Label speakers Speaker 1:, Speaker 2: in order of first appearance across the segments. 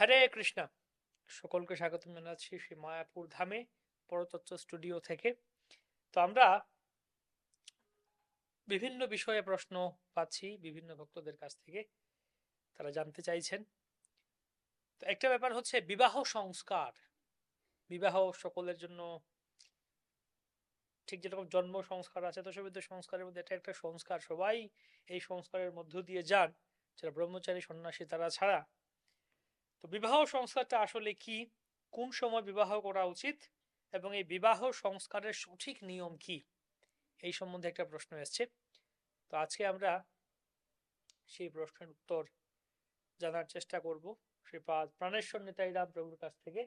Speaker 1: হরে কৃষ্ণ। সকলকে স্বাগত জানাচ্ছি শ্রী মায়াপুর ধামে, পরতত্ত্ব স্টুডিও থেকে। তো আমরা বিভিন্ন বিষয়ে প্রশ্ন পাচ্ছি বিভিন্ন ভক্তদের কাছ থেকে, তারা জানতে চাইছেন। তো একটা ব্যাপার হচ্ছে বিবাহ সংস্কার। বিবাহ সকলের জন্য ঠিক যেরকম জন্ম সংস্কার আছে, তো সবিত সংস্কারের মধ্যে এটা একটা সংস্কার সবাই এই সংস্কারের মধ্য দিয়ে যান। যারা ব্রহ্মচারী সন্ন্যাসী তারা ছাড়া তো বিবাহ সংস্কারটা আসলে কি? কোন সময় বিবাহ করা উচিত? এবং এই বিবাহ সংস্কারের সঠিক নিয়ম কি? এই সম্বন্ধে একটা প্রশ্ন এসছে। তো আজকে আমরা সেই প্রশ্নের উত্তর জানার চেষ্টা করব। শ্রীপাদ প্রাণেশ্বর নিতাইরাম প্রভুর কাছ থেকে।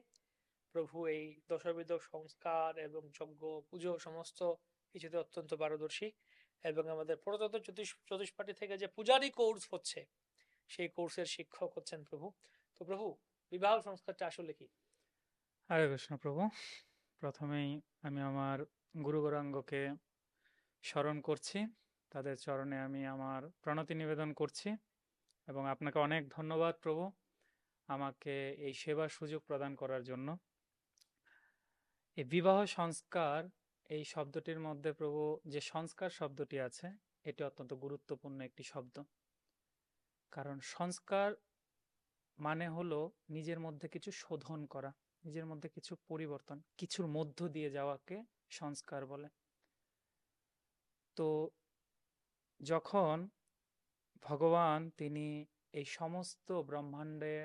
Speaker 1: প্রভু এই দশবিধ সংস্কার এবং যজ্ঞ, পুজো সমস্ত কিছুতে অত্যন্ত পারদর্শী এবং আমাদের প্রতত জ্যোতিষ জ্যোতিষপাঠী থেকে যে পূজারি কোর্স হচ্ছে, সেই কোর্সের শিক্ষক হচ্ছেন প্রভু। তো প্রভু, বিবাহ সংস্কারটা আসলে কি?
Speaker 2: হরে কৃষ্ণ প্রভু। প্রথমেই আমি আমার গুরু গৌরাঙ্গকে স্মরণ করছি। তাদের চরণে আমি আমার প্রণতি নিবেদন করছি। এবং আপনাকে অনেক ধন্যবাদ প্রভু আমাকে এই সেবার সুযোগ প্রদান করার জন্য। এই বিবাহ সংস্কার, এই শব্দটির মধ্যে প্রভু যে সংস্কার শব্দটি আছে, এটি অত্যন্ত গুরুত্বপূর্ণ একটি শব্দ। কারণ সংস্কার মানে হলো নিজের মধ্যে কিছু শোধন করা নিজের মধ্যে কিছু পরিবর্তন কিছুর মধ্য দিয়ে যাওয়াকে সংস্কার বলে। তো যখন ভগবান তিনি এই সমস্ত ব্রহ্মাণ্ডে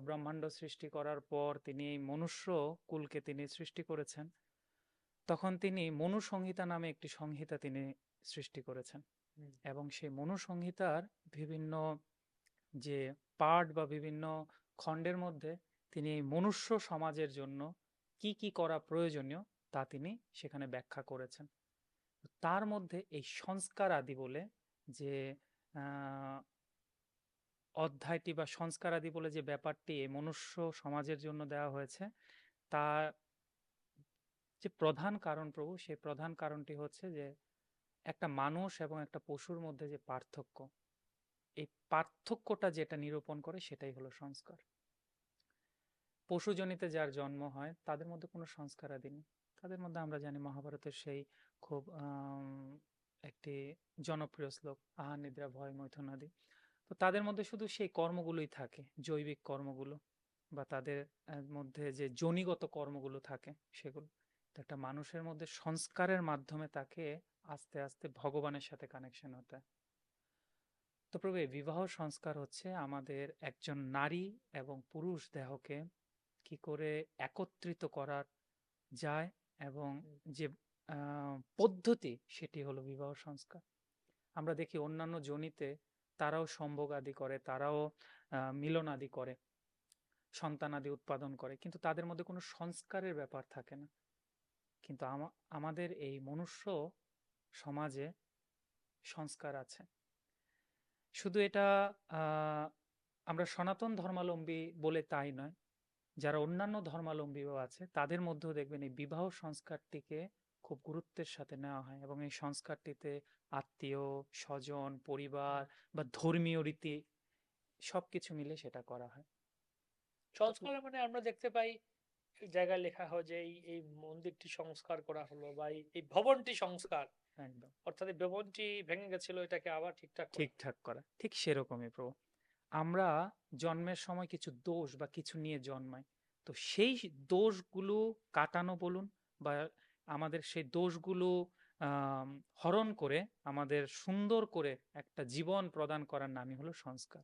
Speaker 2: ব্রহ্মাণ্ড সৃষ্টি করার পর তিনি এই মনুষ্য কুলকে তিনি সৃষ্টি করেছেন তখন তিনি মনুসংহিতা নামে একটি সংহিতা তিনি সৃষ্টি করেছেন। এবং সেই মনুসংহিতার বিভিন্ন যে পার্ট বা বিভিন্ন খণ্ডের মধ্যে তিনি এই মনুষ্য সমাজের জন্য কি কি করা প্রয়োজনীয় তা তিনি সেখানে ব্যাখ্যা করেছেন। তার মধ্যে এই সংস্কার আদি বলে যে অধ্যায়টি বা সংস্কার আদি বলে যে ব্যাপারটি এই মনুষ্য সমাজের জন্য দেওয়া হয়েছে, তা যে প্রধান কারণ প্রভু, সেই প্রধান কারণটি হচ্ছে যে একটা মানুষ এবং একটা পশুর মধ্যে যে পার্থক্য এই পার্থক্যটা যেটা নিরূপণ করে সেটাই হলো সংস্কার। পশুজনিতে যার জন্ম হয়, তাদের মধ্যে কোনো সংস্কার আদি নেই। তাদের মধ্যে আমরা জানি মহাভারতের সেই খুব একটি জনপ্রিয় শ্লোক আহার নিদ্রা ভয় মৈথুন আদি। তো তাদের মধ্যে শুধু সেই কর্মগুলোই থাকে, জৈবিক কর্মগুলো বা তাদের মধ্যে যে জনিগত কর্মগুলো থাকে সেগুলো। একটা মানুষের মধ্যে সংস্কারের মাধ্যমে তাকে আস্তে আস্তে ভগবানের সাথে কানেকশন হতে। তো প্রভু বিবাহ সংস্কার হচ্ছে আমাদের একজন নারী এবং পুরুষ দেহকে কি করে একত্রিত করার যায় এবং যে পদ্ধতি সেটি হলো বিবাহ সংস্কার। আমরা দেখি অন্যান্য জনিতে তারাও সম্ভোগ আদি করে তারাও মিলন আদি করে সন্তান আদি উৎপাদন করে কিন্তু তাদের মধ্যে কোনো সংস্কারের ব্যাপার থাকে না। কিন্তু আমাদের এই মনুষ্য সমাজে সংস্কার আছে। শুধু এটা আমরা সনাতন ধর্মালম্বী বলে তাই নয়। যারা অন্যান্য ধর্মালম্বীও আছে তাদের মধ্যেও দেখবেন এই বিবাহ সংস্কারটিকে খুব গুরুত্বের সাথে নেওয়া হয় এবং এই সংস্কারটিতে আত্মীয় স্বজন পরিবার বা ধর্মীয় রীতি সবকিছু মিলে সেটা করা হয়।
Speaker 1: সংস্কার মানে আমরা দেখতে পাই জায়গায় লেখা হয় যে এই এই মন্দিরটি সংস্কার করা হলো বা এই ভবনটি সংস্কার।
Speaker 2: একদম।
Speaker 1: অর্থাৎ এই ভবনটি ভেঙে গেছিল এটাকে আবার ঠিকঠাক
Speaker 2: ঠিকঠাক করা ঠিক সেরকমই প্রভু। আমরা জন্মের সময় কিছু দোষ বা কিছু নিয়ে জন্মাই। তো সেই দোষগুলো কাটানো বলুন বা আমাদের সেই দোষগুলো হরণ করে আমাদের সুন্দর করে একটা জীবন প্রদান করার নামই হলো সংস্কার।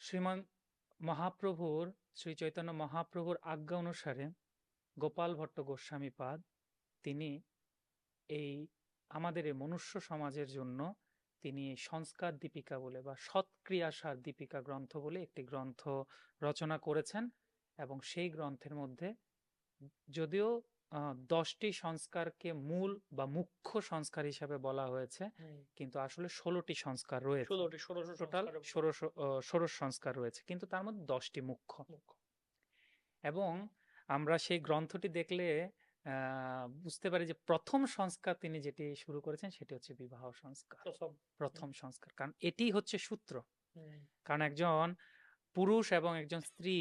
Speaker 2: শ্রীমান মহাপ্রভুর, শ্রী চৈতন্য মহাপ্রভুর আজ্ঞা অনুসারে গোপাল ভট্ট গোস্বামী পাদ, তিনি এই আমাদের এই মনুষ্য সমাজের জন্য তিনি সংস্কার দীপিকা বলে বা সৎক্রিয়াসার দীপিকা গ্রন্থ বলে একটি গ্রন্থ রচনা করেছেন এবং সেই গ্রন্থের মধ্যে যদিও দশটি সংস্কারকে মূল বা মুখ্য সংস্কার হিসাবে বলা হয়েছে। কিন্তু আসলে ষোলোটি সংস্কার রয়েছে। টোটাল ষোড়শ সংস্কার রয়েছে। কিন্তু তার মধ্যে দশটি মুখ্য। এবং আমরা সেই গ্রন্থটি দেখলে আহ, বুঝতে পারি যে প্রথম সংস্কার তিনি যেটি শুরু করেছেন সেটি হচ্ছে বিবাহ সংস্কার।
Speaker 1: প্রথম।
Speaker 2: সংস্কার। কারণ এটি হচ্ছে সূত্র। কারণ একজন পুরুষ এবং একজন স্ত্রী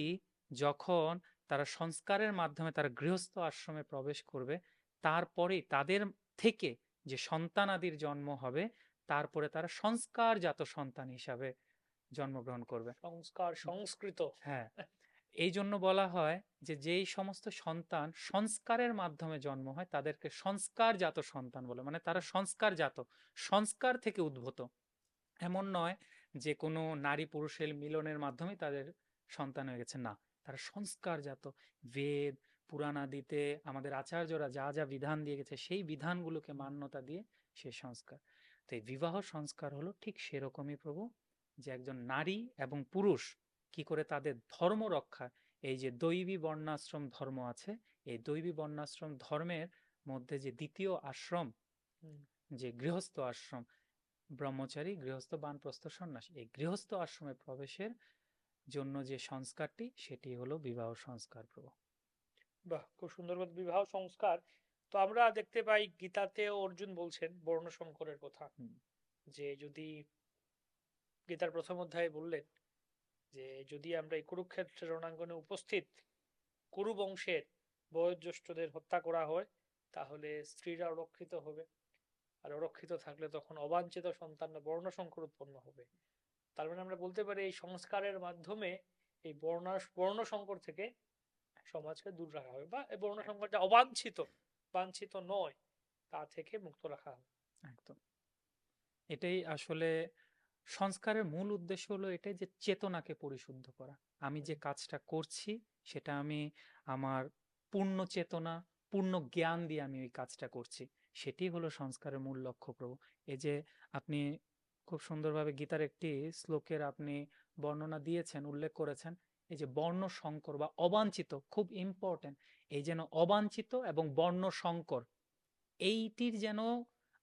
Speaker 2: যখন তারা সংস্কারের মাধ্যমে তারা গৃহস্থ আশ্রমে প্রবেশ করবে। তারপরেই তাদের থেকে যে সন্তানাদির জন্ম হবে তারপরে তারা সংস্কারজাত সন্তান হিসাবে জন্মগ্রহণ করবে।
Speaker 1: সংস্কার সংস্কৃত।
Speaker 2: হ্যাঁ। এই জন্য বলা হয় যে যেই সমস্ত সন্তান সংস্কারের মাধ্যমে জন্ম হয় তাদেরকে সংস্কারজাত সন্তান বলে। মানে তারা সংস্কারজাত সংস্কার থেকে উদ্ভূত। এমন নয় যে কোনো নারী পুরুষের মিলনের মাধ্যমে তাদের সন্তান হয়ে গেছে। না। তারা সংস্কারজাত বেদ পুরাণাদিতে আমাদের আচার্যরা যা যা বিধান দিয়ে গেছে সেই বিধানগুলোকে মান্যতা দিয়ে সে সংস্কার। তো এই বিবাহ সংস্কার হলো ঠিক সেরকমই প্রভু যে একজন নারী এবং পুরুষ কি করে তাদের ধর্ম রক্ষা এই যে দৈবী বর্ণাশ্রম ধর্ম আছে এই দৈবী বর্ণাশ্রম ধর্মের মধ্যে যে দ্বিতীয় আশ্রম যে গৃহস্থ আশ্রম ব্রহ্মচারী গৃহস্থ বানপ্রস্থ সন্ন্যাসী এই গৃহস্থ আশ্রমে প্রবেশের জন্য যে সংস্কারটি সেটি হলো বিবাহ সংস্কার প্রভু।
Speaker 1: বাহ খুব সুন্দর বিবাহ সংস্কার। তো আমরা দেখতে পাই গীতাতে অর্জুন বলছেন বর্ণ সংকরের কথা যে যদি গীতার প্রথম অধ্যায়ে বললেন যে যদি আমরা এই কুরুক্ষেত্রের রণাঙ্গনে উপস্থিত কুরু বংশের বয়োজ্যেষ্ঠদের হত্যা করা হয় তাহলে স্ত্রীরা অরক্ষিত হবে। আর অরক্ষিত থাকলে তখন অবাঞ্ছিত সন্তান বা বর্ণ সংকর উৎপন্ন হবে। তার মানে আমরা বলতে পারি এই সংস্কারের মাধ্যমে এই বর্ণ বর্ণ সংকর থেকে সমাজকে দূর রাখা হবে বা এই বর্ণ সংকরটা অবাঞ্ছিত, বাঞ্ছিত নয়, তা থেকে মুক্ত রাখা হবে।
Speaker 2: একদম। এটাই আসলে সংস্কারের মূল উদ্দেশ্য হলো এটাই যে চেতনাকে পরিশুদ্ধ করা। আমি যে কাজটা করছি, সেটা আমি আমার পূর্ণ চেতনা, পূর্ণ জ্ঞান দিয়ে আমি ওই কাজটা করছি। সেটি হলো সংস্কারের মূল লক্ষ্য প্রভু। এই যে আপনি খুব সুন্দরভাবে গীতার একটি শ্লোকের আপনি বর্ণনা দিয়েছেন, উল্লেখ করেছেন। এই যে বর্ণ সংকর বা অবাঞ্ছিত খুব ইম্পর্টেন্ট এই যেন অবাঞ্ছিত এবং বর্ণ সংকর এইটির যেন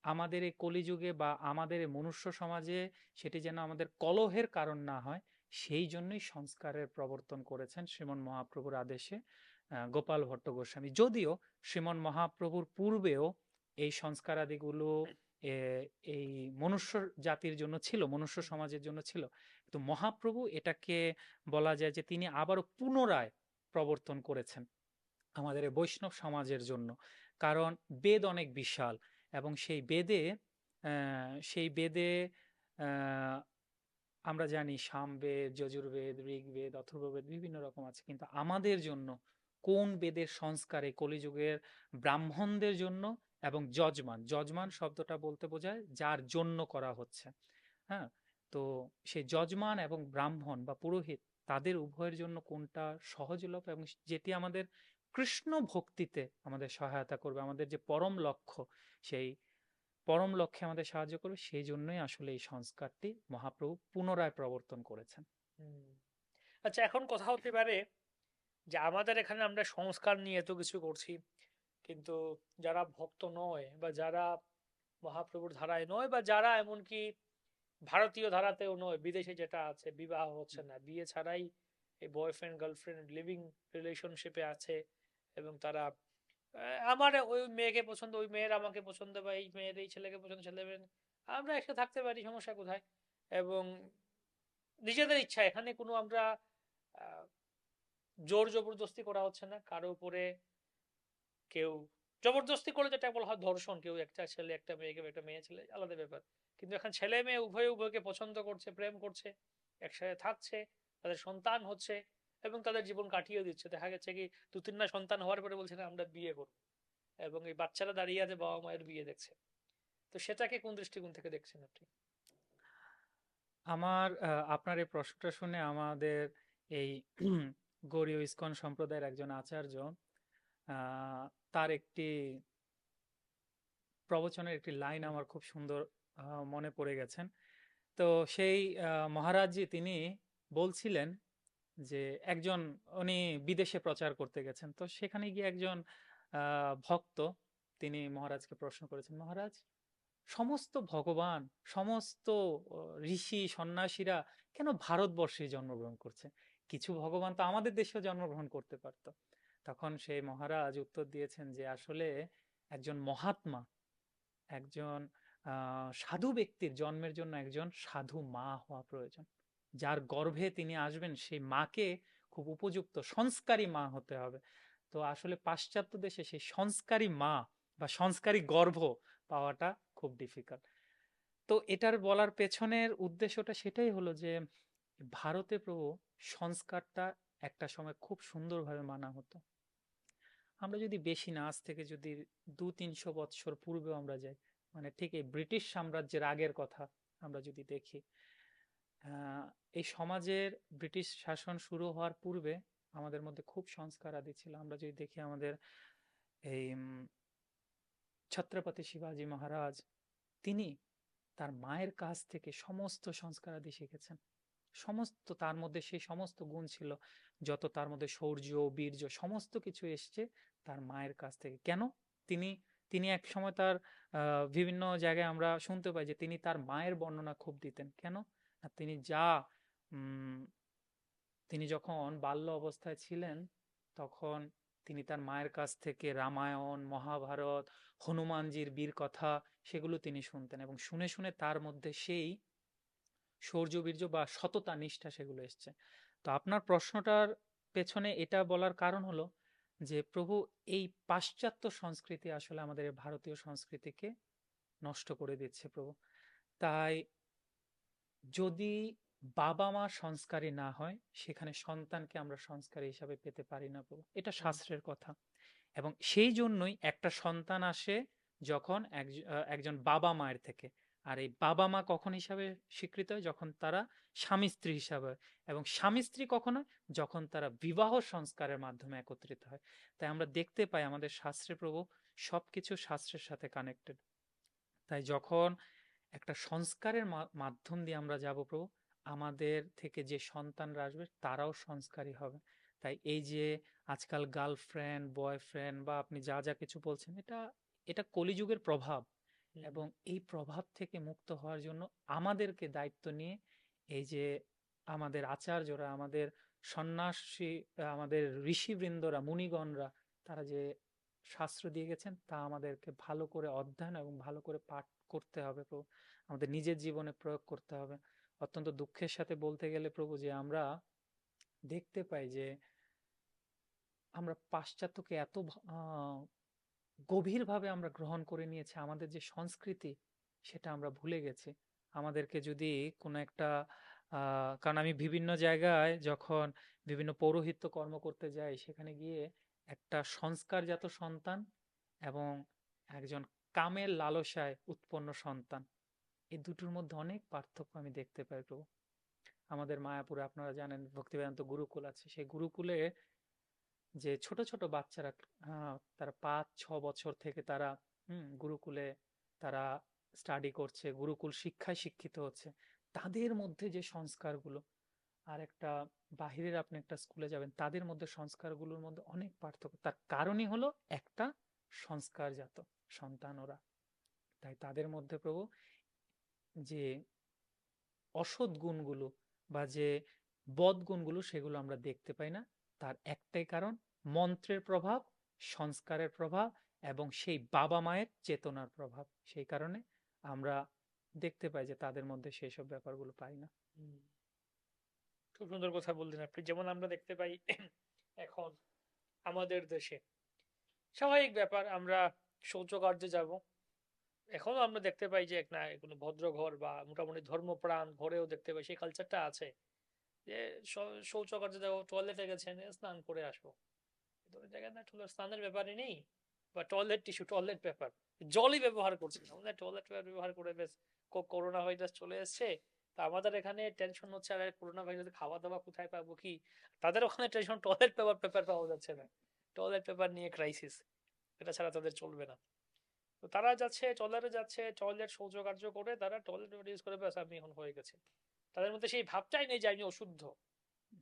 Speaker 2: আমাদের এই কলিযুগে বা আমাদের মনুষ্য সমাজে সেটি যেন আমাদের কলহের কারণ না হয়, সেই জন্যই সংস্কারের প্রবর্তন করেছেন শ্রীমন মহাপ্রভুর আদেশে গোপাল ভট্ট গোস্বামী। যদিও শ্রীমন মহাপ্রভুর পূর্বেও এই সংস্কারাদিগুলো এই মনুষ্য জাতির জন্য ছিল, মনুষ্য সমাজের জন্য ছিল। কিন্তু মহাপ্রভু এটাকে বলা যায় যে তিনি আবারও পুনরায় প্রবর্তন করেছেন আমাদের বৈষ্ণব সমাজের জন্য। কারণ বেদ অনেক বিশাল এবং সেই বেদে সেই বেদে আমরা জানি সামবেদ, যজুর্বেদ, ঋগ্বেদ, অথর্ববেদ বিভিন্ন রকম আছে। কিন্তু আমাদের জন্য কোন বেদের সংস্কারে কলিযুগের ব্রাহ্মণদের জন্য এবং যজমান। যজমান শব্দটা বলতে বোঝায় যার জন্য করা হচ্ছে। হ্যাঁ? তো সে যজমান এবং ব্রাহ্মণ বা পুরোহিত তাদের উভয়ের জন্য কোনটা সহজলভ্য এবং যেটি আমাদের কৃষ্ণ ভক্তিতে আমাদের সহায়তা করবে, আমাদের যে পরম লক্ষ্য, সেই পরম লক্ষ্যে আমাদের সাহায্য করবে, সেই জন্যই আসলে এই সংস্কারটি মহাপ্রভু পুনরায় প্রবর্তন করেছেন।
Speaker 1: আচ্ছা এখন কথা হতে পারে যে আমাদের এখানে আমরা সংস্কার নিয়ে এত কিছু করছি। কিন্তু যারা ভক্ত নয় বা যারা মহাপ্রভুর ধারায় নয় বা যারা এমনকি ভারতীয় ধারাতেও নয়, বিদেশে যেটা আছে, বিবাহ হচ্ছে না। বিয়ে ছাড়াই এই বয়ফ্রেন্ড গার্লফ্রেন্ড লিভিং রিলেশনশিপে আছে এবং তারা আমার ওই মেয়েকে পছন্দ, ওই মেয়ের আমাকে পছন্দ বা এই মেয়ের, এই ছেলেকে পছন্দ, ছেলে আমরা একসাথে থাকতে পারি, সমস্যা কোথায়? এবং নিজেদের ইচ্ছা, এখানে কোনো আমরা জোর জবরদস্তি করা হচ্ছে না। কারও উপরে কেউ জবরদস্তি করে যেটা বলা হয় ধর্ষণ, কেউ একটা ছেলে, একটা মেয়েকে, একটা মেয়ে ছেলে, আলাদা ব্যাপার। কিন্তু এখন ছেলে মেয়ে উভয় উভয়কে পছন্দ করছে, প্রেম করছে, একসাথে থাকছে, তাদের সন্তান হচ্ছে এবং তাদের জীবন কাটিয়ে দিচ্ছে। দেখা গেছে কি, দু তিন সন্তান হওয়ার পরে বলছে, না, আমরা বিয়ে করব। এবং এই বাচ্চারা দাঁড়িয়ে আছে, বাবা মায়ের বিয়ে দেখছে। তো সেটাকে কোন দৃষ্টিকোণ থেকে দেখছেন আপনি?
Speaker 2: আমার আপনার এই প্রশ্নটা শুনে আমাদের এই গৌরীয় ইস্কন সম্প্রদায়ের একজন আচার্য তার একটি প্রবচনের একটি লাইন আমার খুব সুন্দর মনে পড়ে গেছেন। তো সেই মহারাজজি তিনি বলছিলেন যে একজন উনি বিদেশে প্রচার করতে গেছেন। তো সেখানে গিয়ে একজন ভক্ত তিনি মহারাজকে প্রশ্ন করেছেন মহারাজ সমস্ত ভগবান সমস্ত ঋষি সন্ন্যাসীরা কেন ভারতবর্ষে জন্মগ্রহণ করছে? কিছু ভগবান তো আমাদের দেশেও জন্মগ্রহণ করতে পারতো। তখন সেই মহারাজ উত্তর দিয়েছেন যে, আসলে একজন মহাত্মা, একজন সাধু ব্যক্তির জন্মের জন্য একজন সাধু মা হওয়া প্রয়োজন। যার গর্ভে তিনি আসবেন, সেই মাকে খুব উপযুক্ত সংস্কারী মা হতে হবে। তো আসলে পাশ্চাত্য দেশে সেই সংস্কারী মা বা সংস্কারী গর্ভ পাওয়াটা খুব ডিফিকাল্ট তো এটার বলার পেছনের উদ্দেশ্যটা সেটাই হলো যে, ভারতে প্রভু সংস্কারটা একটা সময় খুব সুন্দরভাবে মানা হতো। আমরা যদি বেশি না, আজ থেকে যদি দু তিনশো বৎসর পূর্বে আমরা যাই মানে ঠিক এই ব্রিটিশ সাম্রাজ্যের আগের কথা আমরা যদি দেখি এই সমাজের ব্রিটিশ শাসন শুরু হওয়ার পূর্বে আমাদের মধ্যে খুব সংস্কার আদি ছিল। আমরা যদি দেখি আমাদের এই ছত্রপতি শিবাজী মহারাজ, তিনি তার মায়ের কাছ থেকে সমস্ত সংস্কার আদি শিখেছেন। সমস্ত তার মধ্যে সেই সমস্ত গুণ ছিল, যত তার মধ্যে শৌর্য, বীর্য, সমস্ত কিছু এসছে তার মায়ের কাছ থেকে। কেন? তিনি তিনি এক সময় তার বিভিন্ন জায়গায় আমরা শুনতে পাই যে তিনি তার মায়ের বর্ণনা খুব দিতেন। কেন? তিনি যা তিনি যখন বাল্য অবস্থায় ছিলেন, তখন তিনি তার মায়ের কাছ থেকে রামায়ণ, মহাভারত, হনুমানজির বীর কথা সেগুলো তিনি শুনতেন এবং শুনে শুনে তার মধ্যে সেই শৌর্য বীর্য বা সততা নিষ্ঠা সেগুলো এসছে। তো আপনার প্রশ্নটার পেছনে এটা বলার কারণ হলো যে প্রভু এই পাশ্চাত্য সংস্কৃতি আসলে আমাদের ভারতীয় সংস্কৃতিকে নষ্ট করে দিচ্ছে প্রভু। তাই যদি বাবা মা সংস্কারী না হয় সেখানে সন্তানকে আমরা সংস্কারী হিসাবে পেতে পারি না প্রভু। এটা শাস্ত্রের কথা। এবং সেই জন্যই একটা সন্তান আসে যখন একজ- একজন বাবা মায়ের থেকে। আর এই বাবা মা কখন হিসাবে স্বীকৃত হয়? যখন তারা স্বামী স্ত্রী হিসাবে এবং স্বামী স্ত্রী কখন হয়? যখন তারা বিবাহ সংস্কারের মাধ্যমে একত্রিত হয়। তাই আমরা দেখতে পাই আমাদের শাস্ত্রে প্রভু সবকিছু শাস্ত্রের সাথে কানেক্টেড তাই যখন একটা সংস্কারের মাধ্যম দিয়ে আমরা যাব প্রভু, আমাদের থেকে যে সন্তানরা আসবে তারাও সংস্কারী হবে। তাই এই যে আজকাল গার্লফ্রেন্ড বয়ফ্রেন্ড বা আপনি যা যা কিছু বলছেন, এটা এটা কলিযুগের প্রভাব। এবং এই প্রভাব থেকে মুক্ত হওয়ার জন্য আমাদেরকে দায়িত্ব নিয়ে এই যে আমাদের আচার্যরা, আমাদের সন্ন্যাসী আমাদের ঋষিবৃন্দরা, মুনিগণরা, তারা যে শাস্ত্র দিয়ে গেছেন, তা আমাদেরকে ভালো করে অধ্যয়ন এবং ভালো করে পাঠ করতে হবে প্রভু। আমাদের নিজের জীবনে প্রয়োগ করতে হবে। অত্যন্ত দুঃখের সাথে বলতে গেলে প্রভু যে আমরা দেখতে পাই যে আমরা পাশ্চাত্যকে এত গভীরভাবে আমরা গ্রহণ করে নিয়েছি, আমাদের যে সংস্কৃতি সেটা আমরা ভুলে গেছি। আমাদেরকে যদি কোনো একটা কারণ আমি বিভিন্ন জায়গায় যখন বিভিন্ন পৌরোহিত্য কর্ম করতে যাই, সেখানে গিয়ে একটা সংস্কারজাত সন্তান এবং একজন কামের লালসায় উৎপন্ন সন্তান, এই দুটোর মধ্যে অনেক পার্থক্য আমি দেখতে পাই প্রভু। আমাদের মায়াপুরে আপনারা জানেন ভক্তিবেদান্ত গুরুকুল আছে, সেই গুরুকুলে যে ছোট ছোট বাচ্চারা আহ, তারা পাঁচ ছ বছর থেকে তারা গুরুকুলে তারা স্টাডি করছে গুরুকুল শিক্ষায় শিক্ষিত হচ্ছে। তাদের মধ্যে যে সংস্কারগুলো আর একটা বাহিরের আপনি একটা স্কুলে যাবেন তাদের মধ্যে সংস্কারগুলোর মধ্যে অনেক পার্থক্য। তার কারণই হলো একটা সংস্কারজাত সন্তান ওরা তাই তাদের মধ্যে প্রভু যে অসৎ গুণগুলো বা যে বদ গুণগুলো সেগুলো আমরা দেখতে পাই না। তার একটাই কারণ, মন্ত্রের প্রভাব, সংস্কারের প্রভাব এবং সেই বাবা মায়ের চেতনার প্রভাব। সেই কারণে আমরা দেখতে পাই যে তাদের মধ্যে সেই সব ব্যাপারগুলো পাই না।
Speaker 1: খুব সুন্দর কথা বললেন আপনি। যেমন আমরা দেখতে পাই এখন আমাদের দেশে স্বাভাবিক ব্যাপার, আমরা শৌচকার্যে যাব। এখনও আমরা দেখতে পাই যে এক না, কোনো ভদ্র ঘর বা মোটামুটি ধর্মপ্রাণ ঘরেও দেখতে পাই, সেই কালচারটা আছে। যে শৌচকার্য যাব টয়লেটে গেছেন স্নান করে আসব। ওই জায়গায় না স্নানের ব্যাপারে নেই, বা টয়লেট টিস্যু টয়লেট পেপার জলই ব্যবহার করছি টয়লেট পেপার ব্যবহার করে বেশ করোনা ভাইরাস চলে এসছে। তা আমাদের এখানে টেনশন হচ্ছে, আর করোনা ভাইরাস খাওয়া দাওয়া কোথায় পাবো কি? তাদের ওখানে টেনশন টয়লেট পেপার পেপার পাওয়া যাচ্ছে না। টয়লেট পেপার নিয়ে ক্রাইসিস এটা ছাড়া তাদের চলবে না। তো তারা যাচ্ছে টয়লেটে যাচ্ছে টয়লেট শৌচকার্য করে তারা টয়লেট পেপার ইউজ করে, ব্যাস, আমি এখন হয়ে গেছে। তাদের মধ্যে সেই ভাবটাই নেই যে আমি অশুদ্ধ।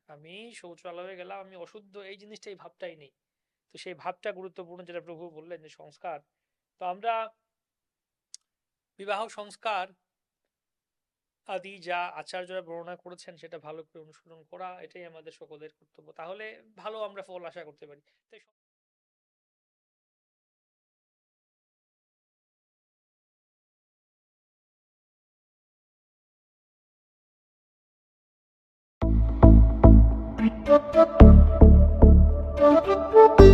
Speaker 1: আমি শৌচালয়ে গেলাম, আমি অশুদ্ধ, এই জিনিসটাই ভাবটাই নেই। তো সেই ভাবটা গুরুত্বপূর্ণ যেটা প্রভু বললেন যে সংস্কার। তো আমরা বিবাহ সংস্কার আদি যা আচার্যরা বর্ণনা করেছেন সেটা ভালো করে অনুসরণ করা, এটাই আমাদের সকলের কর্তব্য। তাহলে ভালো আমরা ফল আশা করতে পারি। তাই
Speaker 3: Thank you.